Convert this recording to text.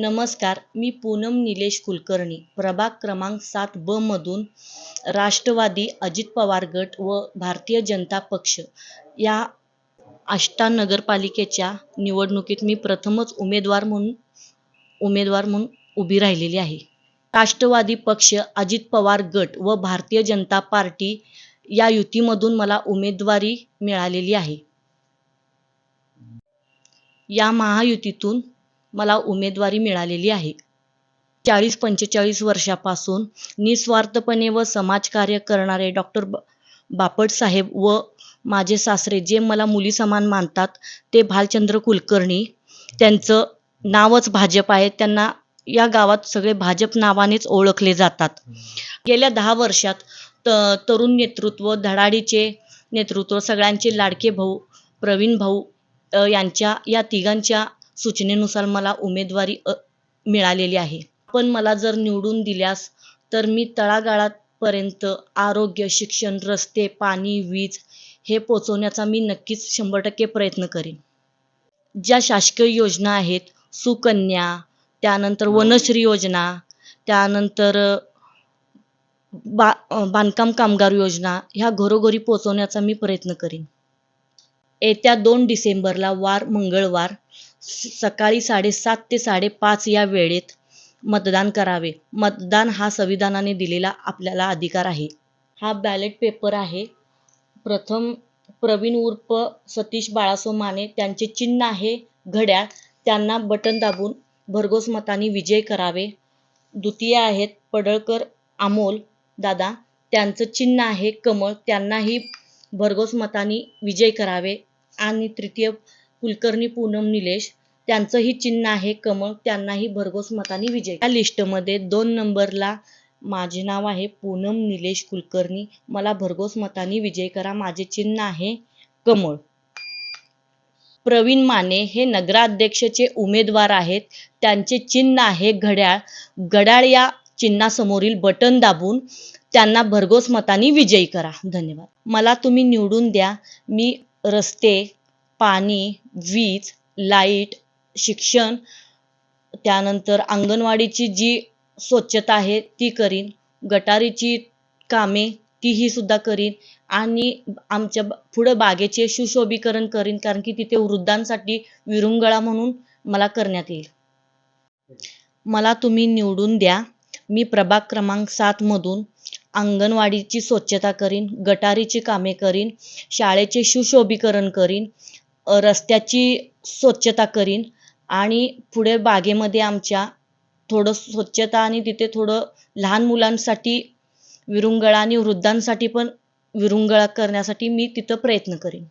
नमस्कार मी पूनम निलेश कुलकर्णी. प्रभाग क्रमांक सात ब मधून राष्ट्रवादी अजित पवार गट व भारतीय जनता पक्ष या आष्टा नगरपालिकेच्या निवडणुकीत मी प्रथमच उमेदवार म्हणून उमेदवार म्हणून उभी राहिलेली आहे. राष्ट्रवादी पक्ष अजित पवार गट व भारतीय जनता पार्टी या युतीमधून मला उमेदवारी मिळालेली आहे. या महायुतीतून मला उमेदवारी मिळालेली आहे. चाळीस पंचेचाळीस वर्षापासून निस्वार्थपणे व समाजकार्य करणारे डॉक्टर ब बापट साहेब व माझे सासरे जे मला मुली समान मानतात ते भालचंद्र कुलकर्णी. त्यांचं नावच भाजप आहे. त्यांना या गावात सगळे भाजप नावानेच ओळखले जातात. गेल्या दहा वर्षात त तरुण नेतृत्व धडाडीचे नेतृत्व सगळ्यांचे लाडके भाऊ प्रवीण भाऊ यांच्या या तिघांच्या सूचनेनुसार मला उमेदवारी मिळालेली आहे. पण मला जर निवडून दिल्यास तर मी तळागाळापर्यंत आरोग्य शिक्षण रस्ते पाणी वीज हे पोचवण्याचा मी नक्कीच शंभर टक्के प्रयत्न करेन. ज्या शासकीय योजना आहेत सुकन्या त्यानंतर वनश्री योजना त्यानंतर बा बांधकाम कामगार योजना ह्या घरोघरी पोचवण्याचा मी प्रयत्न करीन. येत्या दोन डिसेंबरला वार मंगळवार सकाळी साडेसात ते साडेपाच या वेळेत मतदान करावे. मतदान हा संविधानाने दिलेला आपल्याला अधिकार आहे. हा बॅलेट पेपर आहे. प्रथम प्रवीण उर्फ सतीश बाळासो माने त्यांचे चिन्ह आहे घड्याळ. त्यांना बटन दाबून भरघोस मताने विजय करावे. द्वितीय आहेत पडळकर अमोल दादा. त्यांचं चिन्ह आहे कमळ. त्यांनाही भरघोस मताने विजय करावे. आणि तृतीय कुलकर्णी पूनम निलेश त्यांचंही चिन्ह आहे. कमळ त्यांनाही भरघोस मताने विजय. या लिस्टमध्ये दोन नंबरला माझे नाव आहे. पूनम निलेश कुलकर्णी. मला भरघोस मताने विजय करा. माझे चिन्ह आहे कमळ. प्रवीण माने हे नगराध्यक्षचे उमेदवार आहेत. त्यांचे चिन्ह आहे घड्याळ. घड्याळ या चिन्हासमोरील बटन दाबून त्यांना भरघोस मताने विजयी करा. धन्यवाद. मला तुम्ही निवडून द्या. मी रस्ते पाणी वीज लाइट शिक्षण त्यानंतर अंगणवाडीची जी स्वच्छता आहे ती करीन. गटारीची कामे तीही सुद्धा करीन. आणि आमच्या पुढं बागेचे सुशोभीकरण करीन कारण की तिथे वृद्धांसाठी विरुंगळा म्हणून मला करण्यात येईल. मला तुम्ही निवडून द्या. मी प्रभाग क्रमांक सातमधून अंगणवाडीची स्वच्छता करीन गटारीची कामे करीन शाळेचे सुशोभीकरण करीन रस्त्याची स्वच्छता करीन आणि पुढे बागेमध्ये आमच्या थोडं स्वच्छता आणि तिथे थोडं लहान मुलांसाठी विरुंगळा आणि वृद्धांसाठी पण विरुंगळा करण्यासाठी मी तिथं प्रयत्न करीन.